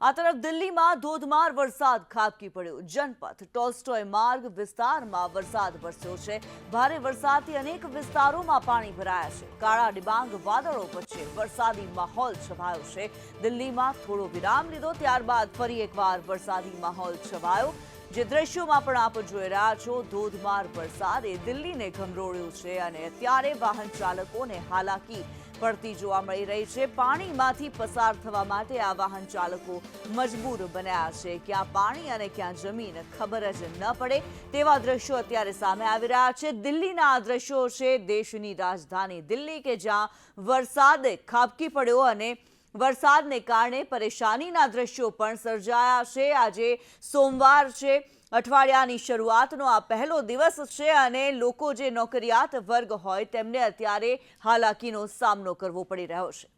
આ તરફ દિલ્હીમાં ધોધમાર વરસાદ ખાબકી પડ્યો. જનપથ, ટોલ્સ્ટોય માર્ગ વિસ્તારમાં વરસાદ વરસ્યો છે. ભારે વરસાદથી અનેક વિસ્તારોમાં પાણી ભરાયા છે. કાળા ડિબાંગ વાદળો વચ્ચે વરસાદી માહોલ છવાયો છે. દિલ્હીમાં થોડો વિરામ લીધો, ત્યારબાદ ફરી એકવાર વરસાદી માહોલ છવાયો. જે દ્રશ્યોમાં પણ આપ જોઈ રહ્યા છો, ધોધમાર વરસાદે. દિલ્હીને ગમરોળ્યું છે અને અત્યારે વાહન ચાલકોને હાલાકી પડતી જોવા મળી રહી છે. પાણીમાંથી પસાર થવા માટે આ વાહન ચાલકો મજબૂર બન્યા છે. ક્યાં પાણી અને ક્યાં જમીન ખબર જ ન પડે તેવા દ્રશ્યો અત્યારે સામે આવી રહ્યા છે. દિલ્હીના આ દ્રશ્યો છે દેશની રાજધાની દિલ્હી કે જ્યાં વરસાદે ખાબકી પડ્યો અને વરસાદને કારણે પરેશાનીના દ્રશ્યો પણ સર્જાયા છે. આજે સોમવાર છે. અઠવાડિયાની શરૂઆતનો આ પહેલો દિવસ છે અને લોકો જે નોકરિયાત વર્ગ હોય તેમને અત્યારે હાલાકીનો સામનો કરવો પડી રહ્યો છે.